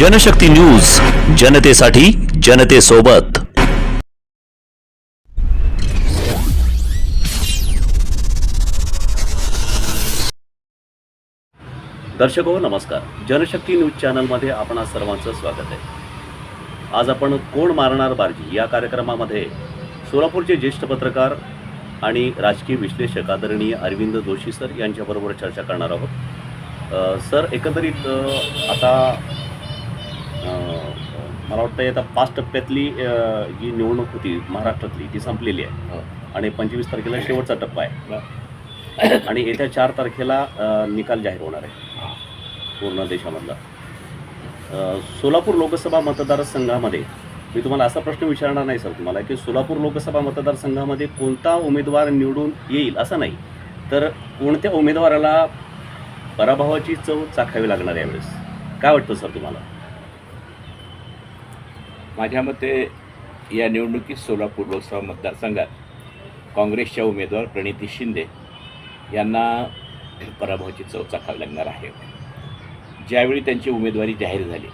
Janshakti news जनतेसाठी जनतेसोबत. दर्शक नमस्कार. जनशक्ती न्यूज चॅनलमध्ये आपणा सर्वांचं स्वागत आहे. आज आपण कोण मारणार बारजी या कार्यक्रमामध्ये सोलापूरचे ज्येष्ठ पत्रकार आणि राजकीय विश्लेषक आदरणीय अरविंद जोशी सर यांच्याबरोबर चर्चा करणार आहोत. सर एकंदरीत आता मला वाटतं आता पाच टप्प्यातली जी निवडणूक होती महाराष्ट्रातली ती संपलेली आहे. आणि पंचवीस तारखेला शेवटचा टप्पा आहे. आणि येत्या चार तारखेला निकाल जाहीर होणार आहे. पूर्ण देशामधला. सोलापूर लोकसभा मतदारसंघामध्ये मी तुम्हाला असा प्रश्न विचारणार नाही सर तुम्हाला की सोलापूर लोकसभा मतदारसंघामध्ये कोणता उमेदवार निवडून येईल असं नाही. तर कोणत्या उमेदवाराला पराभवाची चव चाखावी लागणार आहे यावेळेस? काय वाटतं सर तुम्हाला? माझ्या मते या निवडणुकीत सोलापूर लोकसभा मतदारसंघात काँग्रेसच्या उमेदवार प्रणिती शिंदे यांना पराभवाची चव चाखावी लागणार आहे. ज्यावेळी त्यांची उमेदवारी जाहीर झाली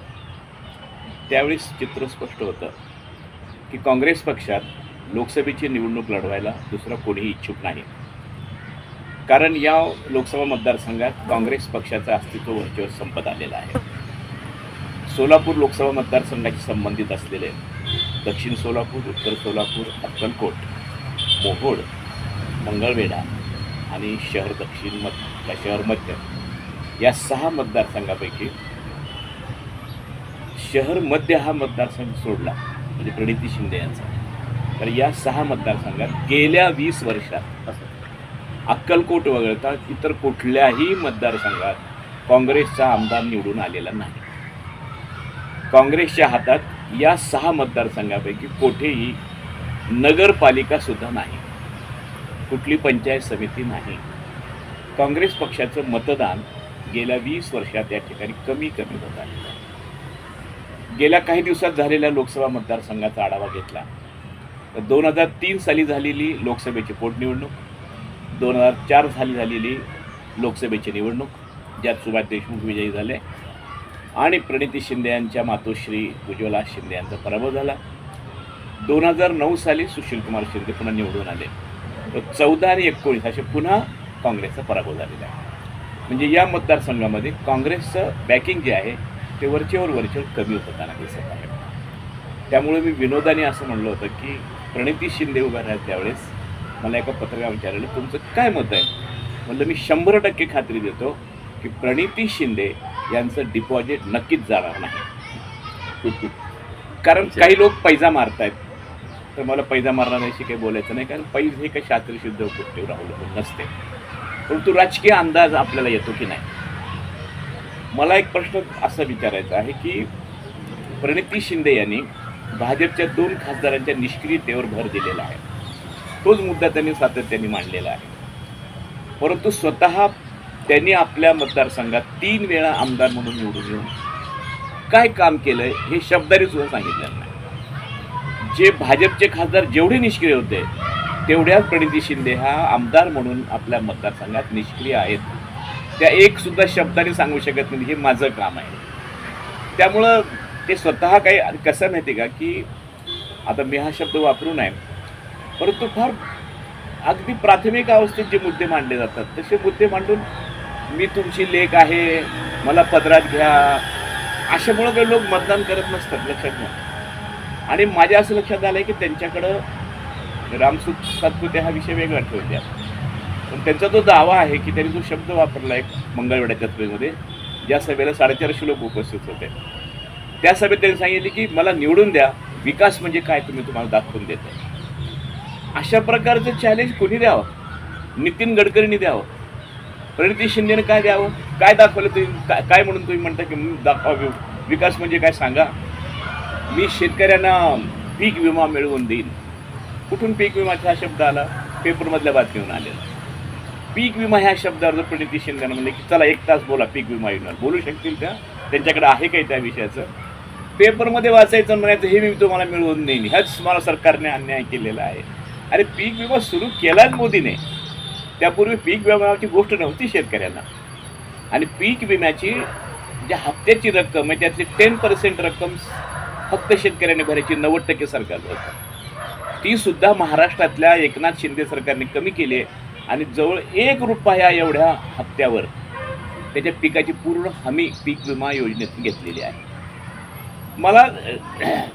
त्यावेळी चित्र स्पष्ट होतं की काँग्रेस पक्षात लोकसभेची निवडणूक लढवायला दुसरा कोणीही इच्छुक नाही. कारण या लोकसभा मतदारसंघात काँग्रेस पक्षाचं अस्तित्व वर्चस्व संपत आलेलं आहे. सोलापूर लोकसभा मतदारसंघाशी संबंधित असलेले दक्षिण सोलापूर उत्तर सोलापूर अक्कलकोट मोहोड मंगळवेढा आणि शहर दक्षिण मध्य शहर मध्य या सहा मतदारसंघापैकी शहर मध्य हा मतदारसंघ सोडला म्हणजे प्रणिती शिंदे यांचा. तर या सहा मतदारसंघात गेल्या वीस वर्षात असं अक्कलकोट वगळता इतर कुठल्याही मतदारसंघात काँग्रेसचा आमदार निवडून आलेला नाही. काँग्रेसच्या हातात या सहा मतदारसंघापैकी कोठेही नगरपालिकासुद्धा नाही. कुठली पंचायत समिती नाही. काँग्रेस पक्षाचं मतदान गेल्या वीस वर्षात या ठिकाणी कमी कमी होत आहे. गेल्या काही दिवसात झालेल्या लोकसभा मतदारसंघाचा आढावा घेतला. तर दोन हजार तीन साली झालेली लोकसभेची पोटनिवडणूक दोन हजार चार साली झालेली लोकसभेची निवडणूक ज्यात सुभाष देशमुख विजयी झाले आणि प्रणिती शिंदे यांच्या मातोश्री उज्ज्वला शिंदे यांचा पराभव झाला. दोन हजार नऊ साली सुशीलकुमार शिंदे पुन्हा निवडून आले. तर चौदा आणि एकोणीस असे पुन्हा काँग्रेसचा पराभव झालेला आहे. म्हणजे या मतदारसंघामध्ये काँग्रेसचं बॅकिंग जे आहे ते वरचेवर वरचेवर कमी होताना दिसत आहे त्यामुळे मी विनोदाने असं म्हणलं होतं की प्रणिती शिंदे उभ्या राहत त्यावेळेस मला एका पत्रकार विचारलं तुमचं काय मत आहे? म्हणलं मी शंभर टक्के खात्री देतो की प्रणिती शिंदे यांचं डिपॉझिट नक्कीच जाणार नाही. कारण काही लोक पैजा मारतायत. तर मला पैजा मारणाऱ्याशी काही बोलायचं नाही कारण पैज हे काही शास्त्रशुद्ध गोष्टीवर अवलंबून नसते. परंतु राजकीय अंदाज आपल्याला येतो की नाही? मला एक प्रश्न असा विचारायचा आहे की प्रणिती शिंदे यांनी भाजपच्या दोन खासदारांच्या निष्क्रियतेवर भर दिलेला आहे. तोच मुद्दा त्यांनी सातत्याने मांडलेला आहे. परंतु स्वतः त्यांनी आपल्या मतदारसंघात तीन वेळा आमदार म्हणून निवडून येऊन काय काम केलंय हे शब्दारी सुद्धा सांगितलं नाही. जे भाजपचे खासदार जेवढे निष्क्रिय होते तेवढ्याच प्रणिती शिंदे हा आमदार म्हणून आपल्या मतदारसंघात निष्क्रिय आहेत. त्या एक सुद्धा शब्दाने सांगू शकत नाही हे माझं काम आहे. त्यामुळं ते स्वतः काही कसं माहिती का की आता मी हा शब्द वापरू नये परंतु फार अगदी प्राथमिक अवस्थेत जे मुद्दे मांडले जातात तसे मुद्दे मांडून मी तुमची लेख आहे मला पदरात घ्या. अशामुळं काही लोक मतदान करत नसतात लक्षात घ्या. आणि माझ्या असं लक्षात आलं आहे की त्यांच्याकडं रामसुख सातपुते हा विषय वेगळा ठेवल्या पण त्यांचा जो दावा आहे की त्यांनी जो शब्द वापरला आहे मंगळवेड्याच्या सभेमध्ये ज्या सभेला साडेचारशे लोक उपस्थित होते. त्या सभेत त्यांनी सांगितले की मला निवडून द्या विकास म्हणजे काय तुम्ही तुम्हाला दाखवून देत अशा प्रकारचं चॅलेंज कोणी द्यावं? नितीन गडकरींनी द्यावं? प्रणिती शिंदेने काय द्यावं? काय दाखवलं तुम्ही? काय काय म्हणून तुम्ही म्हणता की मी दाखवा विकास म्हणजे काय सांगा? मी शेतकऱ्यांना पीक विमा मिळवून देईन. कुठून पीक विमाचा हा शब्द आला. पेपरमधल्या बातमीवरून आलेला. पीक विमा ह्या शब्दावर जर प्रणिती शिंदेनं म्हणले की चला एक तास बोला पीक विमा येणार. बोलू शकतील त्या? त्यांच्याकडे आहे काही त्या विषयाचं? पेपरमध्ये वाचायचं म्हणायचं हे मी तुम्हाला मिळवून देईन. ह्याच मला सरकारने अन्याय केलेला आहे. अरे पीक विमा सुरू केलाच मोदीने. त्यापूर्वी पीक विम्याची गोष्ट नव्हती शेतकऱ्यांना. आणि पीक विम्याची ज्या हप्त्याची रक्कम आहे त्यातली टेन पर्सेंट रक्कम फक्त शेतकऱ्याने भरायची नव्वद टक्के सरकार होतं ती सुद्धा महाराष्ट्रातल्या एकनाथ शिंदे सरकारने कमी केली आहे आणि जवळ एक रुपया एवढ्या हप्त्यावर त्याच्या पिकाची पूर्ण हमी पीक विमा योजनेतून घेतलेली आहे. मला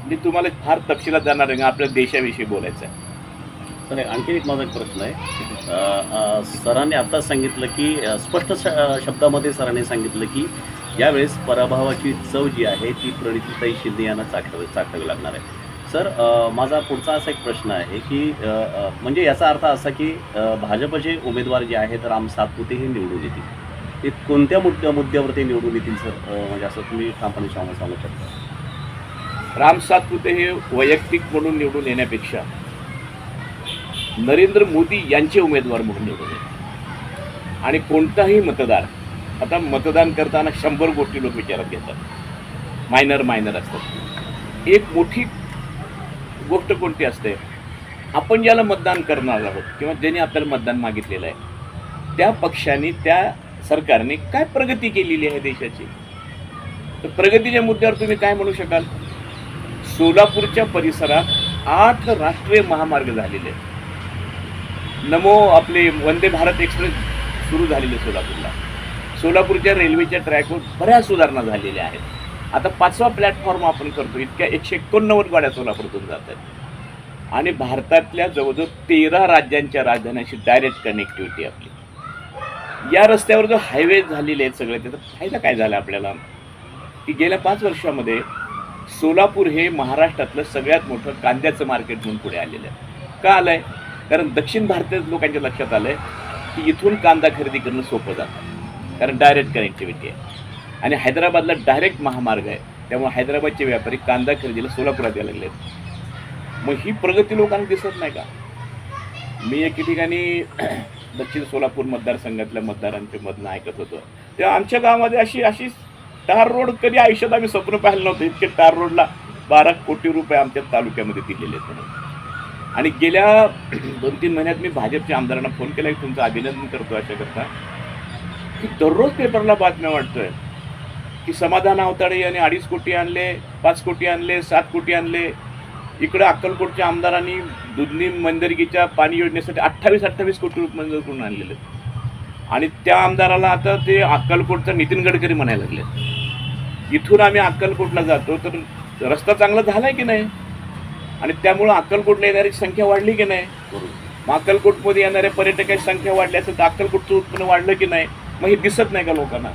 मी तुम्हाला फार तपशिलात जाणार आहे आपल्या देशाविषयी बोलायचं आहे. तर आणखी एक माझा एक प्रश्न आहे. सरांनी आता सांगितलं की स्पष्ट श शब्दामध्ये सरांनी सांगितलं की यावेळेस पराभवाची चव जी आहे ती प्रणितीताई शिंदे यांना चाखावी चाखावी लागणार आहे. सर माझा पुढचा असा एक प्रश्न आहे की म्हणजे याचा अर्थ असा की भाजपचे उमेदवार जे आहेत राम सातपुते हे निवडून येतील. ते कोणत्या मुद्द्या मुद्द्यावरती निवडून येतील सर? म्हणजे असं तुम्ही ठामपणे सांगू सांगू शकता. राम सातपुते हे वैयक्तिक म्हणून निवडून येण्यापेक्षा नरेंद्र मोदी यांचे उमेदवार म्हणून निवडले. आणि कोणताही मतदार आता मतदान करताना शंभर गोष्टी लोक विचारात घेतात. मायनर मायनर असतात. एक मोठी गोष्ट कोणती असते? आपण ज्याला मतदान करणार आहोत किंवा ज्याने आपल्याला मतदान मागितलेलं आहे त्या पक्षाने त्या सरकारने काय प्रगती केलेली आहे देशाची? तर प्रगतीच्या मुद्द्यावर तुम्ही काय म्हणू शकाल? सोलापूरच्या परिसरात आठ राष्ट्रीय महामार्ग झालेले आहेत. नमो आपले वंदे भारत एक्सप्रेस सुरू झालेले सोलापूरला. सोलापूरच्या रेल्वेच्या ट्रॅकवर बऱ्याच सुधारणा झालेल्या आहेत. आता पाचवा प्लॅटफॉर्म आपण करतो इतक्या एकशे एकोणनव्वद गाड्या सोलापूरतून जात आहेत आणि भारतातल्या जवळजवळ तेरा राज्यांच्या राजधान्याशी डायरेक्ट कनेक्टिव्हिटी आपली. या रस्त्यावर जो हायवे झालेले आहेत सगळे त्याचा फायदा काय झाला आपल्याला? की गेल्या पाच वर्षामध्ये सोलापूर हे महाराष्ट्रातलं सगळ्यात मोठं कांद्याचं मार्केट म्हणून पुढे आलेलं आहे. का आलं आहे कारण दक्षिण भारतीय लोकांच्या लक्षात आलं आहे की इथून कांदा खरेदी करणं सोपं जातं. कारण डायरेक्ट कनेक्टिव्हिटी आहे. आणि हैदराबादला डायरेक्ट महामार्ग आहे. त्यामुळे हैदराबादचे व्यापारी कांदा खरेदीला सोलापुरात यायला लागले मग ही प्रगती लोकांना दिसत नाही का? मी एके ठिकाणी दक्षिण सोलापूर मतदारसंघातल्या मतदारांच्या मधनं ऐकत होतो. तेव्हा आमच्या गावामध्ये अशी अशी टार रोड कधी आयुष्यात आम्ही स्वप्न पाहिलं नव्हतं. इतके टार रोडला बारा कोटी रुपये आमच्या तालुक्यामध्ये दिलेले आहेत म्हणून. आणि गेल्या दोन तीन महिन्यात मी भाजपच्या आमदारांना फोन केला की तुमचं अभिनंदन करतो अशा करता की दररोज पेपरला बातम्या वाटतोय की समाधान अवताडे यांनी अडीच कोटी आणले पाच कोटी आणले सात कोटी आणले. इकडं अक्कलकोटच्या आमदारांनी दुधनी मंदिरगीच्या पाणी योजनेसाठी अठ्ठावीस अठ्ठावीस कोटी रुपये मंजूर करून आणलेले. आणि त्या आमदाराला आता ते अक्कलकोटचा नितीन गडकरी म्हणायला लागले. इथून आम्ही अक्कलकोटला जातो तर रस्ता चांगला झाला आहे की नाही? आणि त्यामुळं अक्कलकोटला येणारी संख्या वाढली की नाही? मग अक्कलकोटमध्ये येणाऱ्या पर्यटकांची संख्या वाढली असेल तर अक्कलकोटचं उत्पन्न वाढलं की नाही? मग हे दिसत नाही का लोकांना?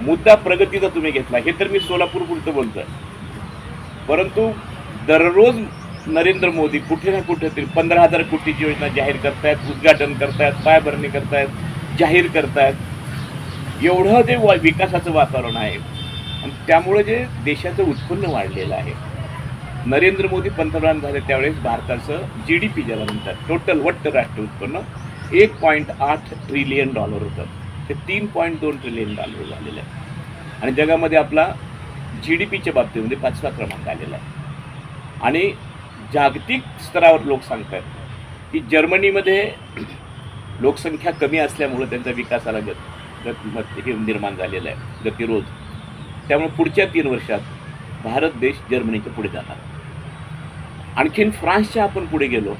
मुद्दा प्रगतीचा तुम्ही घेतला. हे तर मी सोलापूर पुरतं बोलतोय. परंतु दररोज नरेंद्र मोदी कुठे ना कुठे तरी पंधरा हजार कोटीची योजना जाहीर करतायत उद्घाटन करतायत पायाभरणी करतायत जाहीर करतायत. एवढं वा- विकासाचं वातावरण आहे. आणि त्यामुळे जे देशाचं उत्पन्न वाढलेलं आहे. नरेंद्र मोदी पंतप्रधान झाले त्यावेळेस भारताचं जी डी पी ज्याला म्हणतात टोटल वट्ट राष्ट्रीय उत्पन्न एक पॉईंट आठ ट्रिलियन डॉलर होतं. ते तीन पॉईंट दोन ट्रिलियन डॉलर झालेलं आहे. आणि जगामध्ये आपला जी डी पीच्या बाबतीमध्ये पाचवा क्रमांक आलेला आहे. आणि जागतिक स्तरावर लोक सांगतात की जर्मनीमध्ये लोकसंख्या कमी असल्यामुळं त्यांचा विकासाला गत गत हे निर्माण झालेलं आहे गतिरोध. त्यामुळे पुढच्या तीन वर्षात भारत देश जर्मनीच्या पुढे जाणार आणखीन फ्रान्सच्या आपण पुढे गेलो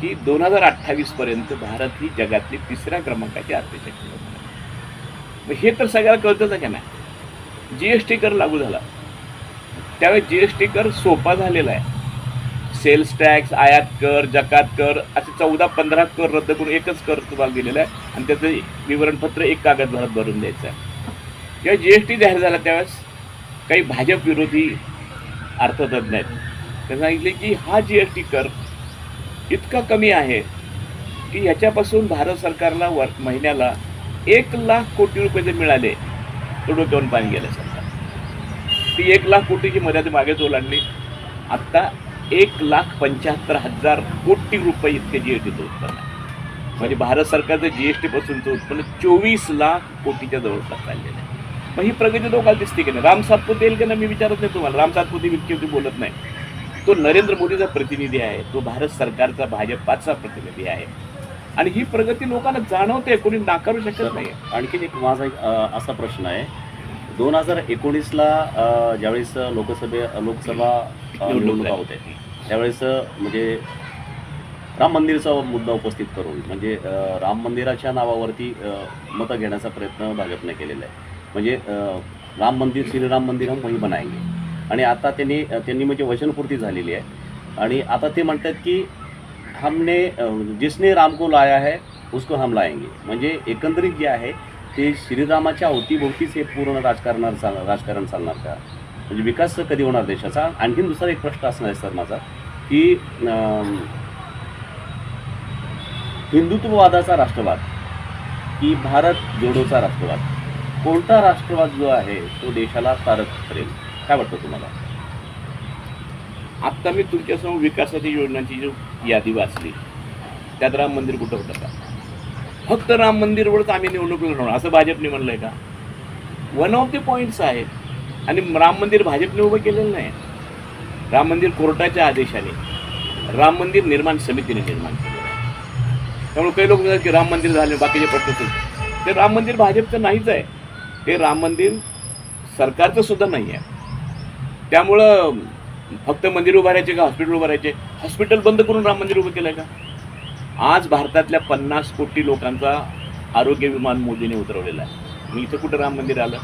की दोन हजार अठ्ठावीसपर्यंत भारत ही जगातली तिसऱ्या क्रमांकाची अर्थशक्ती होणार मग हे तर सगळ्याला कळतंच आहे का नाही? जी एस टी कर लागू झाला. त्यावेळेस जी एस टी कर सोपा झालेला आहे. सेल्स टॅक्स आयात कर जकात कर असे चौदा पंधरा कर रद्द करून एकच कर तुम्हाला दिलेला आहे आणि त्याचं विवरणपत्र एक कागदभरात भरून द्यायचं आहे. जेव्हा जी एस टी जाहीर झाला त्यावेळेस काही भाजप विरोधी अर्थतज्ञ आहेत. त्यांना सांगितले की हा जी एस टी कर. इतका कमी आहे की ह्याच्यापासून भारत सरकारला वर महिन्याला एक लाख कोटी रुपये जे मिळाले तो डोक्यावरून पाणी गेलं सरकार. ती एक लाख कोटीची मर्यादा मागेच ओलांडली आत्ता एक लाख पंच्याहत्तर हजार कोटी रुपये इतके जी एस टीचं उत्पन्न आहे. म्हणजे भारत सरकारचं जी एस टीपासूनचं उत्पन्न चोवीस लाख कोटीच्या जवळपास चाललेलं आहे. मग ही प्रगती लोकांना दिसते की नाही? राम सातपुते येईल की नाही? मी विचारत नाही तुम्हाला. राम सातपुते इतके बोलत नाही. तो नरेंद्र मोदीचा प्रतिनिधी आहे तो भारत सरकारचा भाजपाचा प्रतिनिधी आहे. आणि ही प्रगती लोकांना जाणवते कोणी नाकारू शकत नाही. आणखीन एक माझा एक असा प्रश्न आहे. दोन हजार एकोणीसला ज्यावेळेस लोकसभे लोकसभा निवडणुका होते त्यावेळेस म्हणजे राम मंदिरचा मुद्दा उपस्थित करून म्हणजे राम मंदिराच्या नावावरती मतं घेण्याचा प्रयत्न भाजपने केलेला आहे. म्हणजे राम मंदिर श्रीराम मंदिर हम वही बनाएंगे. आणि आता त्यांनी त्यांनी म्हणजे वचनपूर्ती झालेली आहे. आणि आता ते म्हणतात की हमने जिसने राम को लाया है उसको हम लाएंगे. म्हणजे एकंदरीत जे आहे ते श्रीरामाच्या अवतीभोवतीच हे पूर्ण राजकारणार चाल राजकारण चालणार का? म्हणजे विकास कधी होणार देशाचा? आणखीन दुसरा एक प्रश्न असणार आहे सर माझा की हिंदुत्ववादाचा राष्ट्रवाद की भारत जोडोचा राष्ट्रवाद? कोणता राष्ट्रवाद जो आहे तो देशाला तारक करेल काय वाटतं तुम्हाला? आत्ता मी तुमच्यासमोर विकासाच्या योजनांची जी यादी वाचली त्यात राम मंदिर कुठं होतं का? फक्त राम मंदिरवरच आम्ही निवडणूक लढवणार असं भाजपने म्हणलं आहे का? वन ऑफ द पॉईंट्स आहेत आणि राम मंदिर भाजपने उभं केलेलं नाही. राम मंदिर कोर्टाच्या आदेशाने राम मंदिर निर्माण समितीने निर्माण केलेलं आहे. त्यामुळे काही लोक म्हणतात की राम मंदिर झाले बाकीचे प्रश्न ते राम मंदिर भाजपचं नाहीच आहे. ते राम मंदिर सरकारचं सुद्धा नाही आहे त्यामुळं फक्त मंदिर उभारायचे का हॉस्पिटल उभारायचे हॉस्पिटल बंद करून राम मंदिर उभं केलंय का? आज भारतातल्या पन्नास कोटी लोकांचा आरोग्य विमान मोदीने उतरवलेला आहे. मी इथं कुठं राम मंदिर आलं?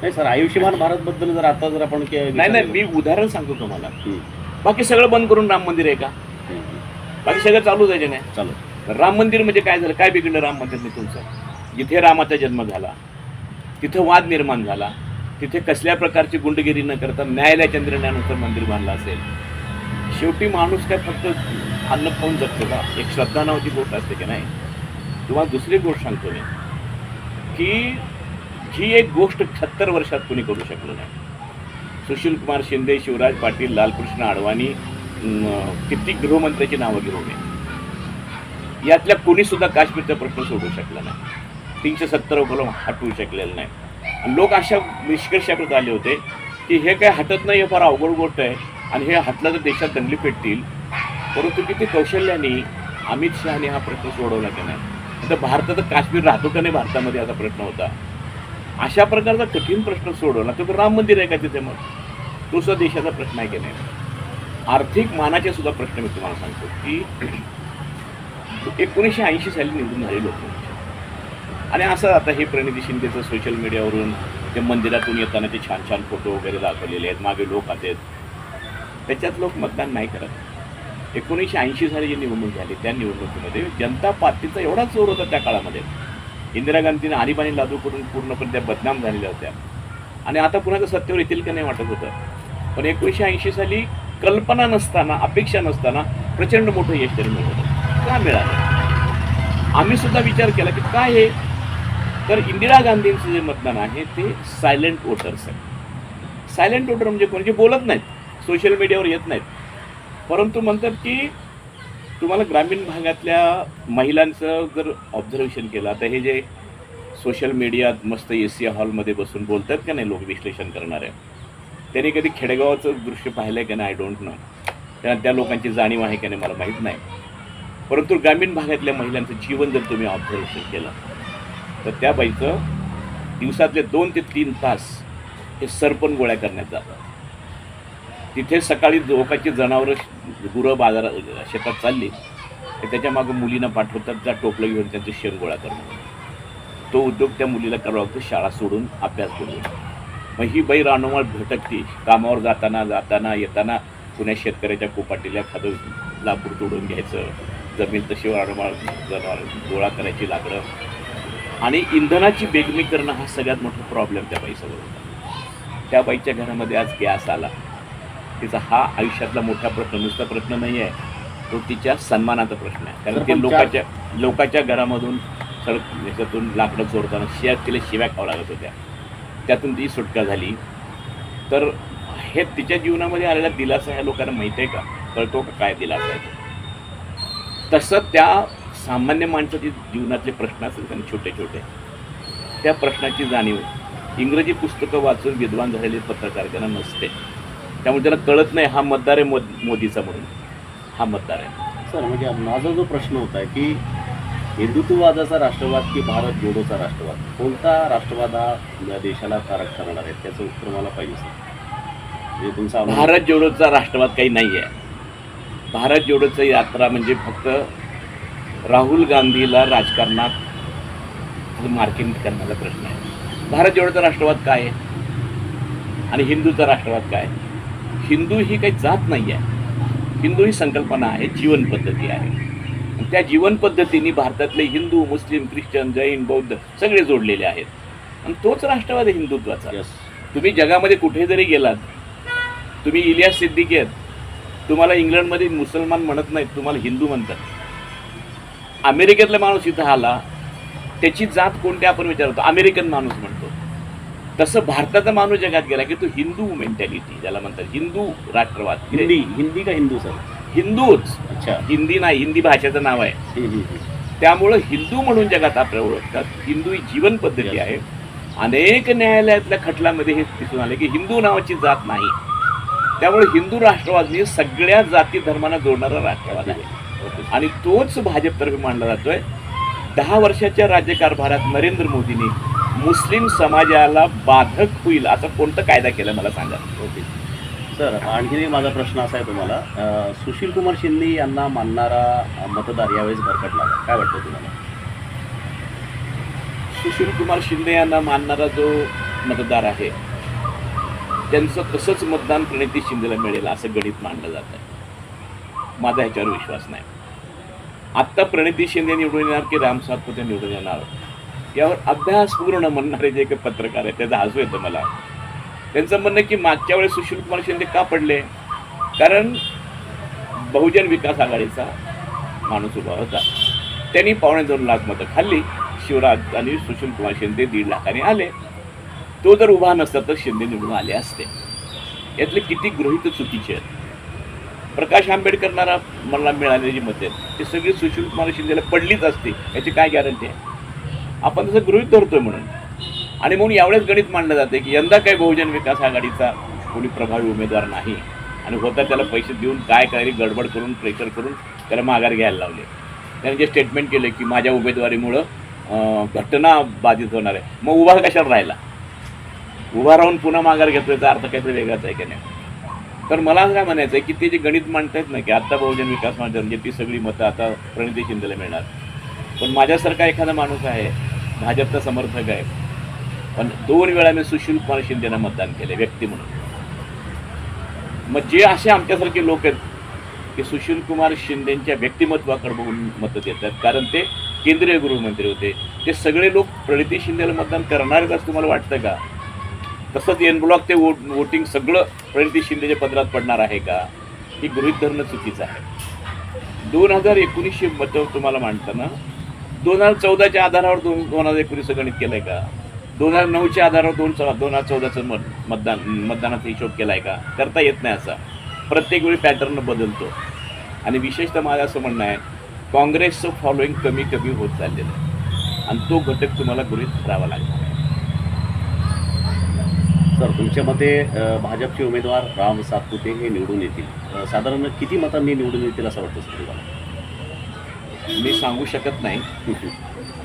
नाही सर आयुष्यमान भारतबद्दल जर आता जर आपण नाही नाही मी उदाहरण सांगतो तुम्हाला. बाकी सगळं बंद करून राम मंदिर आहे का? बाकी सगळं चालू जायचे नाही? चालेल राम मंदिर म्हणजे काय झालं? काय बिघडलं राम मंदिरने तुमचं जिथे रामाचा जन्म झाला तिथं वाद निर्माण झाला तिथे कसल्या प्रकारची गुंडगिरी न करता न्यायालयाच्या निर्णयानुसार मंदिर बांधलं असेल. शेवटी माणूस काय फक्त अन्न खाऊन जगतो का? एक श्रद्धा नावाची गोष्ट असते की नाही? तुम्हाला दुसरी गोष्ट सांगतो मी की ही एक गोष्ट सत्तर वर्षात कुणी करू शकलं नाही. सुशील कुमार शिंदे शिवराज पाटील लालकृष्ण अडवाणी किती गृहमंत्र्याची नावं घेऊन यातल्या कोणीसुद्धा काश्मीरचा प्रश्न सोडू शकला नाही. तीनशे सत्तर कलम हटवू शकलेलं नाही. लोक अशा निष्कर्षाकडे आले होते की हे काय हटत नाही हे फार अवघड गोष्ट आहे आणि हे हटलं तर देशात दंगली पेटतील परंतु किती कौशल्याने अमित शहाने हा प्रश्न सोडवला की नाही आता भारतात काश्मीर राहतो का नाही भारतामध्ये असा प्रश्न होता. अशा प्रकारचा कठीण प्रश्न सोडवला. तर राम मंदिर आहे का तिथे मग? तो सुद्धा देशाचा प्रश्न आहे की नाही? आर्थिक मानाचे सुद्धा प्रश्न मी तुम्हाला सांगतो की एकोणीसशे ऐंशी साली निवडून झाले लोक आणि असं आता हे प्रणिती शिंदेचं सोशल मीडियावरून ते मंदिरातून येताना ते छान छान फोटो वगैरे दाखवलेले आहेत मागे लोक आहेत त्याच्यात लोक मतदान नाही करत. एकोणीसशे ऐंशी साली जी निवडणूक झाली त्या निवडणुकीमध्ये जनता पार्टीचा एवढा जोर होता त्या काळामध्ये. इंदिरा गांधीने आणीबाणी लागू करून पूर्णपणे त्या बदनाम झालेल्या होत्या. आणि आता कुणाचं सत्तेवर येतील का नाही वाटत होतं. पण एकोणीसशे ऐंशी साली कल्पना नसताना अपेक्षा नसताना प्रचंड मोठं यश त्यांनी मिळवलं का मिळालं? आम्ही सुद्धा विचार केला की काय हे? तर इंदिरा गांधींचं जे मतदान आहे ते सायलेंट वोटर्स आहे. सायलेंट वोटर म्हणजे कोण? जे बोलत नाहीत. सोशल मीडियावर येत नाहीत. परंतु म्हणतात की तुम्हाला ग्रामीण भागातल्या महिलांचं जर ऑब्झर्वेशन केलं आता हे जे सोशल मीडियात मस्त ए सी हॉलमध्ये बसून बोलतात का नाही लोक विश्लेषण करणारे? त्यांनी कधी खेडेगावाचं दृश्य पाहिलं आहे का नाही? आय डोंट नो त्या त्या लोकांची जाणीव आहे का नाही मला माहीत नाही. परंतु ग्रामीण भागातल्या महिलांचं जीवन जर तुम्ही ऑब्झर्वेशन केलं तर त्या बाईचं दिवसातले दोन ते तीन तास हे सरपण गोळ्या करण्यात जातात. तिथे सकाळी लोकांची जनावरं गुरं बाजारात शेतात चालली तर त्याच्या मागं मुलींना पाठवतात त्या टोपलं घेऊन त्यांचं शेण गोळा करणं तो उद्योग त्या मुलीला करावा लागतो शाळा सोडून अभ्यास करून. मग ही बाई रानोमाळ भटकती कामावर जाताना जाताना येताना पुण्या शेतकऱ्याच्या कोपाटीला एखादं लाकूड तोडून घ्यायचं जमीन तशी रानोमाळ जनावर गोळा करायची लाकडं आणि इंधनाची बेगमी करणं हा सगळ्यात मोठा प्रॉब्लेम त्या बाईसमोर होता. त्या बाईच्या घरामध्ये आज गॅस आला. तिचा हा आयुष्यातला मोठा प्रश्न नुसता प्रश्न नाही आहे तो तिच्या सन्मानाचा प्रश्न आहे. कारण ते लोकांच्या लोकांच्या घरामधून सडक ह्याच्यातून लाकडं चोरताना शिया तिला शिव्या खावं लागत होत्या. त्यातून ती सुटका झाली. तर हे तिच्या जीवनामध्ये आलेला दिलासा ह्या लोकांना माहीत आहे का? कळतो का काय दिलासा आहे? तसं त्या सामान्य माणसाची जीवनातले प्रश्न असतील त्यांनी छोटे छोटे. त्या प्रश्नाची जाणीव इंग्रजी पुस्तकं वाचून विद्वान झालेले पत्रकार त्यांना नसते. त्यामुळे त्यांना कळत नाही हा मतदार आहे मोद मोदीचा म्हणून. हा मतदार आहे. सर म्हणजे माझा जो प्रश्न होता की हिंदुत्ववादाचा राष्ट्रवाद की भारत जोडोचा राष्ट्रवाद? कोणता राष्ट्रवाद हा या देशाला कारक ठरणार आहे? त्याचं उत्तर मला पाहिजे सर. म्हणजे तुमचा भारत जोडोचा राष्ट्रवाद काही नाही आहे भारत जोडोचं यात्रा म्हणजे फक्त राहुल गांधीला राजकारणात मार्किंग करण्याचा प्रश्न आहे. भारत जोडोचा राष्ट्रवाद काय आहे? आणि हिंदूचा राष्ट्रवाद काय हिंदू ही काही जात नाही आहे. हिंदू ही संकल्पना आहे जीवन पद्धती आहे. त्या जीवन पद्धतीने भारतातले हिंदू मुस्लिम ख्रिश्चन जैन बौद्ध सगळे जोडलेले आहेत. आणि तोच राष्ट्रवाद हिंदुत्वाचा. Yes. तुम्ही जगामध्ये कुठे जरी गेलात तुम्ही इलियास सिद्दीकी आहेत. तुम्हाला इंग्लंडमध्ये मुसलमान म्हणत नाहीत तुम्हाला हिंदू म्हणतात. अमेरिकेतला माणूस इथं आला त्याची जात कोणती आपण विचारतो? अमेरिकन माणूस म्हणतो. तसं भारताचा माणूस जगात गेला की तो हिंदू मेंटॅलिटी ज्याला म्हणतात हिंदू राष्ट्रवाद. हिंदी हिंदी का हिंदू सर? हिंदूच. अच्छा. हिंदी नाही हिंदी भाषेचं नाव आहे. त्यामुळं हिंदू म्हणून जगात आपल्याला ओळखतात हिंदू ही जीवन पद्धती. आहे. अनेक न्यायालयातल्या खटल्यामध्ये हे दिसून आले की हिंदू नावाची जात नाही. त्यामुळे हिंदू राष्ट्रवाद म्हणजे सगळ्या जाती धर्मांना जोडणारा राष्ट्रवाद आहे. आणि तोच भाजपतर्फे मांडला जातोय. दहा वर्षाच्या राज्यकारभारात नरेंद्र मोदींनी मुस्लिम समाजाला बाधक होईल असा कोणता कायदा केला मला सांगा. ओके. सर आणखीन एक माझा प्रश्न असा आहे तुम्हाला. सुशील कुमार शिंदे यांना मानणारा मतदार यावेळेस भरकटला? काय वाटतं तुम्हाला? सुशील कुमार शिंदे यांना मानणारा जो मतदार आहे त्यांचं तसंच मतदान प्रणिती शिंदेला मिळेल असं गणित मांडलं जात आहे माझा ह्याच्यावर विश्वास नाही. आत्ता प्रणिती शिंदे निवडून येणार की राम सातपुते निवडून येणार? यावर अभ्यासपूर्ण म्हणणारे जे काही पत्रकार आहेत त्याचं हसू येतं मला. त्यांचं म्हणणं की मागच्या वेळेस सुशील कुमार शिंदे का पडले? कारण बहुजन विकास आघाडीचा माणूस उभा होता. त्यांनी पावणे दोन लाख मतं खाल्ली. शिवराज आणि सुशील कुमार शिंदे दीड लाखाने आले. तो जर उभा नसता तर शिंदे निवडून आले असते. यातले किती गृहित चुकीचे आहेत? प्रकाश आंबेडकरना मला मिळालेली मते आहेत ती सगळी सुशील कुमार शिंदेला पडलीच असते याची काय गॅरंटी आहे? आपण तसं गृहित धरतोय म्हणून. आणि म्हणून यावेळेस गणित मांडलं जाते की यंदा काय बहुजन विकास आघाडीचा कोणी प्रभावी उमेदवार नाही आणि होता त्याला पैसे देऊन काय काय गडबड करून प्रेशर करून त्याला माघार घ्यायला लावले. त्याने जे स्टेटमेंट केलं की माझ्या उमेदवारीमुळं घटना बाधित होणार आहे मग उभा कशाला राहिला? उभा राहून पुन्हा माघार घेतोय याचा अर्थ काहीतरी वेगळाच आहे की नाही? तर मला असं काय म्हणायचं आहे की ते जे गणित मांडतायत ना की आत्ता बहुजन विकास महाजन म्हणजे ती सगळी मतं आता प्रणिती शिंदेला मिळणार. पण माझ्यासारखा एखादा माणूस आहे भाजपचा समर्थक आहे पण दोन वेळा मी सुशील कुमार शिंदेना मतदान केले व्यक्ती म्हणून. मग जे असे आमच्यासारखे लोक आहेत की सुशील कुमार शिंदेच्या व्यक्तिमत्वाकडे बघून मतं देतात कारण ते केंद्रीय गृहमंत्री होते. ते सगळे लोक प्रणिती शिंदेला मतदान करणारच असं तुम्हाला वाटतं का? तसंच एन ब्लॉक ते वोट वोटिंग सगळं प्रणिती शिंदेच्या पदरात पडणार आहे का? ही गृहित धरणं चुकीचं आहे. दोन हजार एकोणीसशे मतं तुम्हाला मांडताना दोन हजार चौदाच्या आधारावर दोन दोन हजार एकोणीसचं गणित केलं आहे का? दोन हजार नऊच्या आधारावर दोन चौ दोन हजार चौदाचं मत मतदान मतदानाचा हिशोब केला आहे का? करता येत नाही असा. प्रत्येक वेळी पॅटर्न बदलतो. आणि विशेषतः माझं असं म्हणणं आहे काँग्रेसचं फॉलोईंग कमी कमी होत चाललेलं आहे. आणि तो घटक तुम्हाला गृहित धरावा लागणार सर तुमच्या मते भाजपचे उमेदवार राम सातपुते हे निवडून येतील. साधारण किती मतांनी निवडून येतील असं वाटतं सर तुम्हाला? मी सांगू शकत नाही.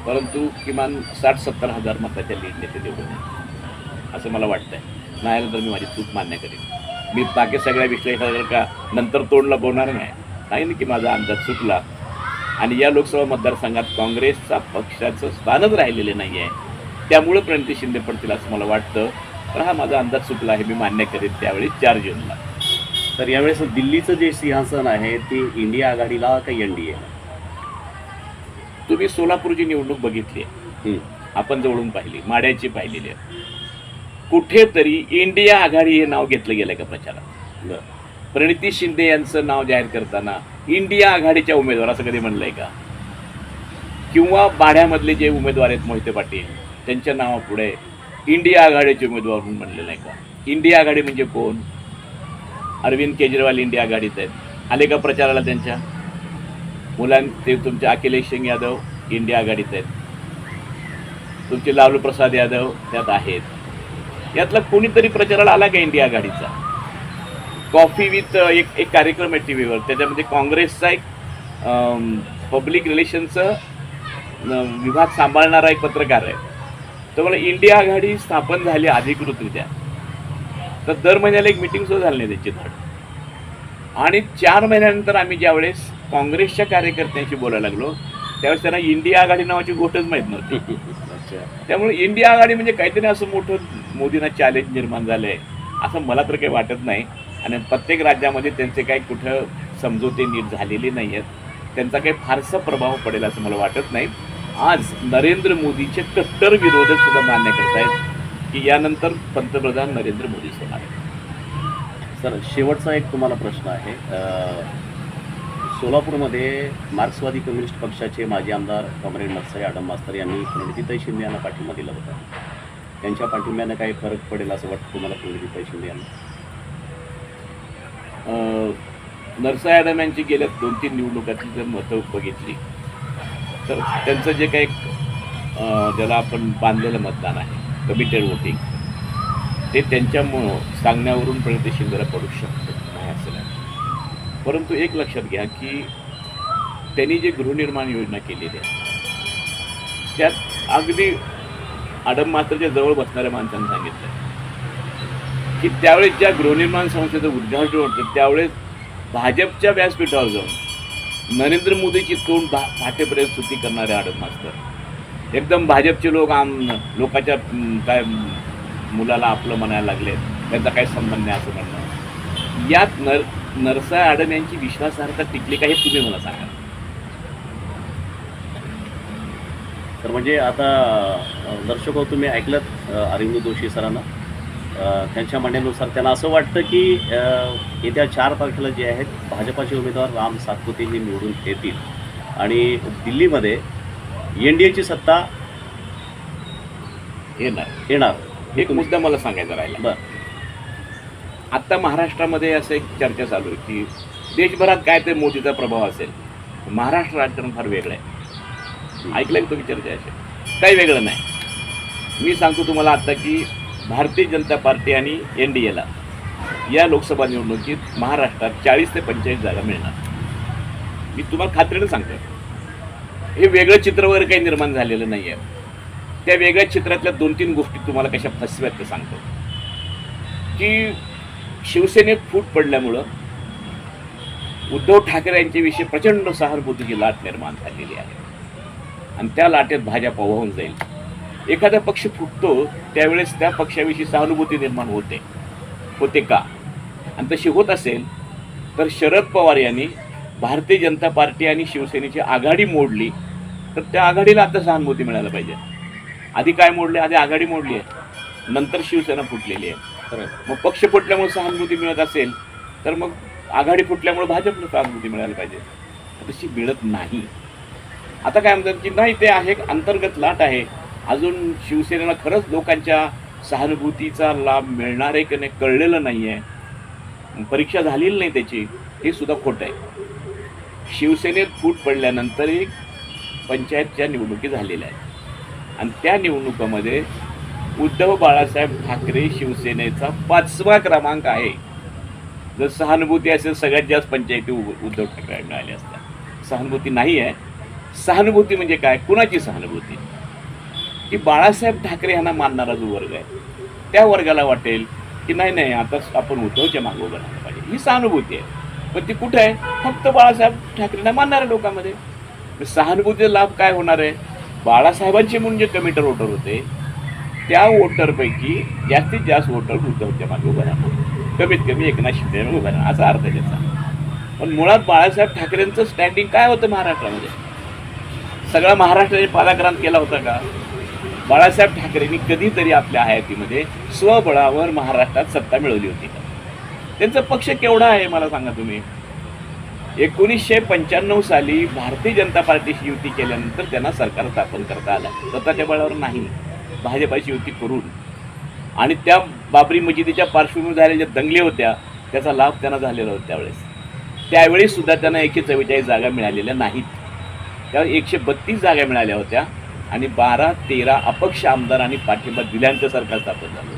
परंतु किमान साठ सत्तर हजार मताच्या लीड नेते निवडून असं मला वाटतं आहे नाही आलं तर मी माझी चूक मान्य करेन. मी बाकी सगळ्या विश्लेषणाला का नंतर तोंड बोलणार नाही. ना की माझा अंदाज चुकला. आणि या लोकसभा मतदारसंघात काँग्रेसचा पक्षाचं स्थानच राहिलेलं नाही आहे त्यामुळं प्रणिती शिंदे पडतील असं मला वाटतं. पण हा माझा अंदाज चुकला आहे. मी मान्य करेन त्यावेळी चार जूनला. तर यावेळेस दिल्लीचं जे सिंहासन आहे ते इंडिया आघाडीला का एन डी ए? तुम्ही सोलापूरची निवडणूक बघितली आहे. आपण जवळून पाहिली माड्याची पाहिलेली आहे. कुठेतरी इंडिया आघाडी हे नाव घेतलं गेलं का प्रचारात? प्रणिती शिंदे यांचं नाव जाहीर करताना इंडिया आघाडीच्या उमेदवार असं कधी म्हणलंय का? किंवा बाढ्यामधले जे उमेदवार आहेत मोहिते पाटील त्यांच्या नावापुढे इंडिया आघाडीचे उमेदवार म्हणून म्हणलेलं नाही का? इंडिया आघाडी म्हणजे कोण? अरविंद केजरीवाल इंडिया आघाडीत आहेत. आले का प्रचाराला त्यांच्या? मुलां ते तुमचे अखिलेश सिंग यादव इंडिया आघाडीत आहेत. तुमचे लालू प्रसाद यादव त्यात आहेत. यातला कोणीतरी प्रचाराला आला का इंडिया आघाडीचा? कॉफी विथ एक एक कार्यक्रम आहे टी व्हीवर त्याच्यामध्ये काँग्रेसचा एक पब्लिक रिलेशनचं विभाग सांभाळणारा एक पत्रकार आहे. तर मला इंडिया आघाडी स्थापन झाली अधिकृतरित्या. तर दर महिन्याला एक मिटिंग सुद्धा झाली नाही त्याची धड. आणि चार महिन्यानंतर आम्ही ज्यावेळेस काँग्रेसच्या कार्यकर्त्यांशी बोलायला लागलो त्यावेळेस त्यांना इंडिया आघाडी नावाची गोष्टच माहीत नव्हती. अच्छा. त्यामुळे इंडिया आघाडी म्हणजे काहीतरी असं मोठं मोदींना चॅलेंज निर्माण झालं आहे असं मला तर काही वाटत नाही. आणि प्रत्येक राज्यामध्ये त्यांचे काही कुठं समजोते नीट झालेले नाही आहेत त्यांचा काही फारसा प्रभाव पडेल असं मला वाटत नाही. आज नरेंद्र मोदीचे कट्टर विरोधक सुद्धा मान्य करतायत की यानंतर पंतप्रधान नरेंद्र मोदीच होणार आहेत. सर शेवटचा एक तुम्हाला प्रश्न आहे. सोलापूरमध्ये मार्क्सवादी कम्युनिस्ट पक्षाचे माजी आमदार कॉम्रेड नरसाई आडम मास्तर यांनी प्रणितीताई शिंदे यांना पाठिंबा दिला होता. त्यांच्या पाठिंब्यानं काही फरक पडेल असं वाटतं तुम्हाला प्रणितीताई शिंदे यांना? नरसाई आडम यांची गेल्या दोन तीन निवडणुकातली जर मतं बघितली तर त्यांचं जे काही ज्याला आपण बांधलेलं मतदान आहे कमिटेड वोटिंग ते त्यांच्यामुळं सांगण्यावरून प्रणिती शिंदेला पडू शकतं नाही असं नाही. परंतु एक लक्षात घ्या की त्यांनी जे गृहनिर्माण योजना केलेली आहे त्यात अगदी आडम मात्रच्या जवळ बसणाऱ्या माणसांनी सांगितलं की त्यावेळेस ज्या गृहनिर्माण संस्थेचं उद्घाटन होतं त्यावेळेस भाजपच्या व्यासपीठावर जाऊन नरेंद्र मोदीची तोंड भा फाटेपर्यंत स्तुती करणारे आडम मास्तर. एकदम भाजपचे लोक आम लोकांच्या काय मुलाला आपलं म्हणायला लागले. त्यांचा काही संबंध नाही असं म्हणणं. यात नर नरसाळ आडम यांची विश्वासार्हता टिकली का हे तुम्ही मला सांगा. तर म्हणजे आता दर्शक हो, तुम्ही ऐकलं अरविंद जोशी सरांना? त्यांच्या म्हणण्यानुसार त्यांना असं वाटतं की येत्या चार तारखेला जे आहेत भाजपाचे उमेदवार राम सातपुते हे निवडून येतील. आणि दिल्लीमध्ये एन डी एची सत्ता नाही येणार. एक मुद्दा मला सांगायचा राहिला. बरं. आत्ता महाराष्ट्रामध्ये असं एक चर्चा चालू आहे की देशभरात काय ते मोदीचा प्रभाव असेल महाराष्ट्र राजकारण फार वेगळं आहे. ऐकलं का तुम्ही चर्चा अशी? काही वेगळं नाही. मी सांगतो तुम्हाला आत्ता की भारतीय जनता पार्टी आणि एन डी एला या लोकसभा निवडणुकीत महाराष्ट्रात चाळीस ते पंचेचाळीस जागा मिळणार. मी तुम्हाला खात्रीनं सांगतो. हे वेगळं चित्र वगैरे काही निर्माण झालेलं नाही आहे त्या वेगळ्या चित्रातल्या दोन तीन गोष्टी तुम्हाला कशा फसव्यात ते सांगतो. की शिवसेनेत फूट पडल्यामुळं उद्धव ठाकरे यांच्याविषयी प्रचंड सहानुभूतीची लाट निर्माण झालेली आहे. आणि त्या लाटेत भाजप वाहून जाईल. एखादा पक्ष फुटतो त्यावेळेस त्या पक्षाविषयी सहानुभूती निर्माण होते. होते का? आणि तशी होत असेल तर शरद पवार यांनी भारतीय जनता पार्टी आणि शिवसेनेची आघाडी मोडली तर त्या आघाडीला आता सहानुभूती मिळायला पाहिजे. आधी काय मोडले? आधी आघाडी मोडली आहे. नंतर शिवसेना फुटलेली आहे. मग पक्ष फुटल्यामुळे सहानुभूती मिळत असेल तर मग आघाडी फुटल्यामुळे भाजपला सहानुभूती मिळायला पाहिजे. तशी मिळत नाही. आता काय म्हणतात की नाही ते आहे एक अंतर्गत लाट आहे. अजून शिवसेनेला खरंच लोकांच्या सहानुभूतीचा लाभ मिळणार आहे की नाही कळलेलं नाही आहे परीक्षा झालेली नाही त्याची हे सुद्धा खोटं आहे. शिवसेनेत फूट पडल्यानंतर एक पंचायतच्या निवडणुकी झालेल्या आहेत. आणि त्या निवडणुकामध्ये उद्धव बाळासाहेब ठाकरे शिवसेनेचा पाचवा क्रमांक आहे. जर सहानुभूती असेल सगळ्यात जास्त पंचायती उद्धव ठाकरे मिळाल्या असतात. सहानुभूती नाही आहे सहानुभूती म्हणजे काय? कुणाची सहानुभूती? की बाळासाहेब ठाकरे यांना मानणारा जो वर्ग आहे त्या वर्गाला वाटेल की नाही नाही आता आपण उद्धवच्या मागं उभं पाहिजे. ही सहानुभूती आहे. पण ती कुठं आहे? फक्त बाळासाहेब ठाकरेंना मानणाऱ्या लोकांमध्ये. सहानुभूतीचा लाभ काय होणार आहे? बाळासाहेबांचे म्हणून जे कमिटर वोटर होते. त्या वोटरपैकी जास्तीत जास्त वोटर उद्धवच्या मागे उभं राहणार. कमीत कमी एकनाथ शिंदे उभं राहणार असा अर्थ त्याचा. पण मुळात बाळासाहेब ठाकरेंचं स्टँडिंग काय होतं महाराष्ट्रामध्ये? सगळा महाराष्ट्राने पालाक्रांत केला होता का? बाळासाहेब ठाकरेंनी कधीतरी आपल्या हयातीमध्ये स्वबळावर महाराष्ट्रात सत्ता मिळवली होती. त्यांचा पक्ष केवढा आहे मला सांगा तुम्ही? एकोणीसशे पंच्याण्णव साली भारतीय जनता पार्टीशी युती केल्यानंतर त्यांना सरकार स्थापन करता आलं. स्वतःच्या बळावर नाही. भाजपाची युती करून. आणि त्या बाबरी मशिदीच्या पार्श्वभूमीवर झालेल्या ज्या दंगली होत्या त्याचा लाभ त्यांना झालेला होता त्यावेळेस. त्यावेळी सुद्धा त्यांना एकशे चव्वेचाळीस जागा मिळालेल्या नाहीत. त्यावेळी एकशे बत्तीस जागा मिळाल्या होत्या. आणि बारा तेरा अपक्ष आमदारांनी पाठिंबा दिल्यानंतर सरकार स्थापन झालं.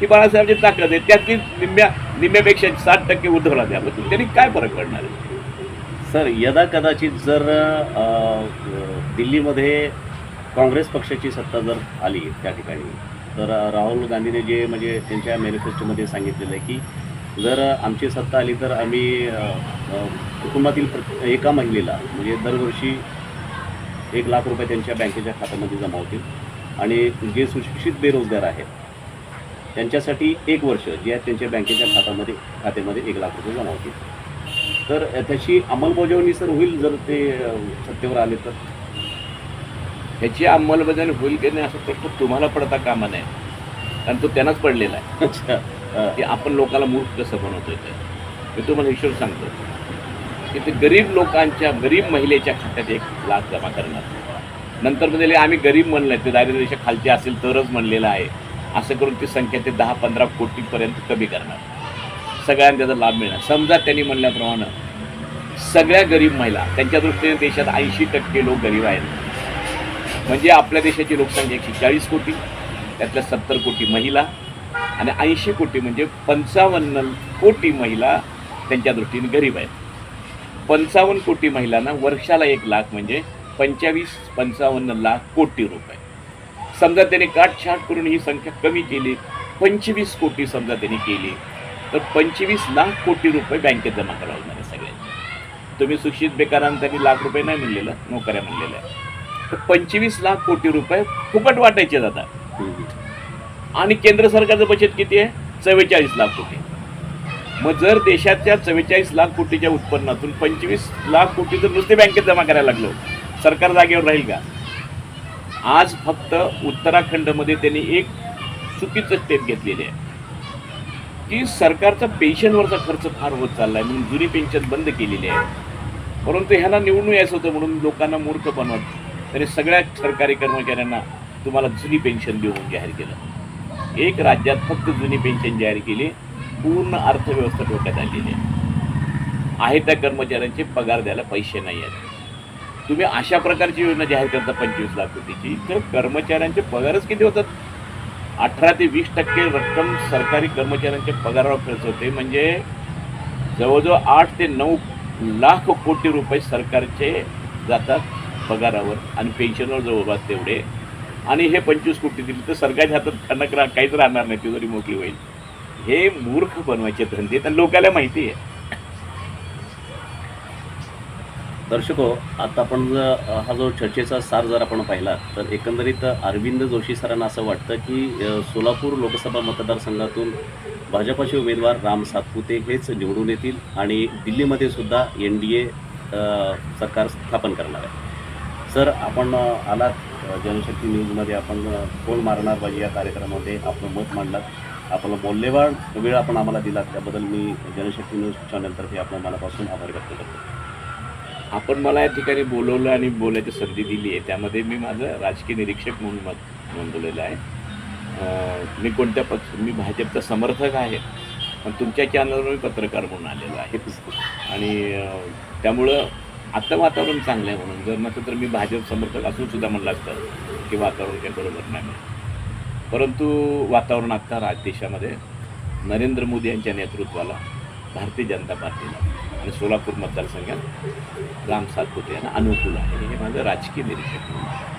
ही बाळासाहेबांची ताकद आहे. त्यातली निम्म्या निम्म्यापेक्षा साठ टक्के उद्धवला द्याबद्दल त्यांनी काय फरक पडणार आहे? सर यदा कदाचित जर दिल्लीमध्ये काँग्रेस पक्षाची सत्ता जर आली त्या ठिकाणी तर राहुल गांधीने जे म्हणजे त्यांच्या मॅनिफेस्टोमध्ये सांगितलेलं आहे की जर आमची सत्ता आली तर आम्ही कुटुंबातील प्रत- एका महिलेला म्हणजे दरवर्षी एक लाख रुपये त्यांच्या बँकेच्या खात्यामध्ये जमा होतील. आणि जे सुशिक्षित बेरोजगार आहेत त्यांच्यासाठी एक वर्ष जे आहेत त्यांच्या बँकेच्या खात्यामध्ये खात्यामध्ये एक लाख रुपये जमा होतील. तर त्याची अंमलबजावणी सर होईल जर ते सत्तेवर आले तर? ह्याची अंमलबजावणी होईल की नाही असं प्रश्न तुम्हाला पडता कामा नये. कारण तो त्यांनाच पडलेला आहे. की आपण लोकांना मूर्ख कसं बनवतोय ते. मी तुम्हाला हिशोब सांगतो. की ते गरीब लोकांच्या गरीब महिलेच्या खात्यात एक लाख जमा करणार. नंतर म्हणजे आम्ही गरीब म्हणलं ते दारिद्र्यच्या खालचे असेल तरच म्हणलेलं आहे. असं करून ती संख्या ते दहा पंधरा कोटीपर्यंत कमी करणार. सगळ्यांना त्याचा लाभ मिळणार. समजा त्यांनी म्हणल्याप्रमाणे सगळ्या गरीब महिला त्यांच्या दृष्टीने देशात ऐंशी टक्के लोक गरीब आहेत. म्हणजे आपल्या देशाची लोकसंख्या एकशे चाळीस कोटी त्यातल्या सत्तर कोटी महिला आणि ऐंशी कोटी म्हणजे पंचावन्न कोटी महिला त्यांच्या दृष्टीने गरीब आहेत. पंचावन्न कोटी महिलांना वर्षाला एक लाख म्हणजे पंचवीस पंचावन्न लाख कोटी रुपये. समजा त्याने काटछाट करून ही संख्या कमी केली पंचवीस कोटी समजा त्यांनी केली तर पंचवीस लाख कोटी रुपये बँकेत जमा करावं लागणार आहे सगळ्यांचे. तुम्ही बेकारांना त्यांनी लाख रुपये नाही म्हणलेलं नोकऱ्या म्हणलेल्या आहे. तर पंचवीस लाख कोटी रुपये फुकट वाटायचे जातात. आणि केंद्र सरकारचं बचत किती आहे? चव्वेचाळीस लाख कोटी. मग जर देशाच्या चव्वेचाळीस लाख कोटीच्या उत्पन्नातून पंचवीस लाख कोटी जर नुसते बँकेत जमा करायला लागलो. सरकार जागेवर राहील का? आज फक्त उत्तराखंडमध्ये त्यांनी एक चुकीचं स्टेप घेतलेली आहे. की सरकारचा पेन्शनवरचा खर्च फार होत चालला आहे म्हणून जुनी पेन्शन बंद केलेली आहे. परंतु ह्यांना निवडून यायचं होतं म्हणून लोकांना मूर्ख बनवत तरी सगळ्या सरकारी कर्मचाऱ्यांना तुम्हाला जुनी पेन्शन देऊन जाहीर केलं. एक राज्यात फक्त जुनी पेन्शन जाहीर केली पूर्ण अर्थव्यवस्था डोक्यात आलेली आहे. आहे त्या कर्मचाऱ्यांचे पगार द्यायला पैसे नाही आहेत. तुम्ही अशा प्रकारची योजना जाहीर करता पंचवीस लाख कोटीची तर कर्मचाऱ्यांचे पगारच किती होतात? अठरा ते वीस टक्के रक्कम सरकारी कर्मचाऱ्यांच्या पगारावर खर्च होते. म्हणजे जवळजवळ आठ ते नऊ लाख कोटी रुपये सरकारचे जातात पगारावर आणि पेन्शनवर जवळपास तेवढे. आणि हे पंचवीस कोटी दिली तर सरकारच्या हातात खणक रा काहीच राहणार नाही. ती जरी मोकळी होईल. हे मूर्ख बनवायचे धंदे तर लोकांना माहिती आहे. दर्शको आता आपण जर हा जो चर्चेचा सार जर आपण पाहिला तर एकंदरीत अरविंद जोशी सरांना असं वाटतं की सोलापूर लोकसभा मतदारसंघातून भाजपाचे उमेदवार राम सातपुते हेच निवडून येतील आणि दिल्लीमध्ये सुद्धा एन डी ए सरकार स्थापन करणार आहे. सर आपण आलात जनशक्ती न्यूजमध्ये आपण अ, कोण मारणार पाहिजे या कार्यक्रमामध्ये? आपलं मत मांडलात. आपला मौल्यवान वेळ आपण आम्हाला दिला त्याबद्दल मी जनशक्ती न्यूज चॅनलतर्फे आपण मनापासून आभार व्यक्त करतो. आपण मला या ठिकाणी बोलवलं आणि बोलायची संधी दिली आहे त्यामध्ये मी माझं राजकीय निरीक्षक म्हणून मत नोंदवलेलं आहे. मी कोणत्या पक्ष मी भाजपचा समर्थक आहे पण तुमच्या चॅनलवर मी पत्रकार म्हणून आलेलो आहे. आणि त्यामुळं आत्ता वातावरण चांगलं आहे म्हणून. जर नसतं तर मी भाजप समर्थक असून सुद्धा म्हणलं असतं की वातावरण काही बरोबर नाही परंतु वातावरण आत्ता राज देशामध्ये नरेंद्र मोदी यांच्या नेतृत्वाला भारतीय जनता पार्टीला आणि सोलापूर मतदारसंघात राम सातपुते यांना अनुकूल आहे. हे माझं राजकीय निरीक्षक म्हणून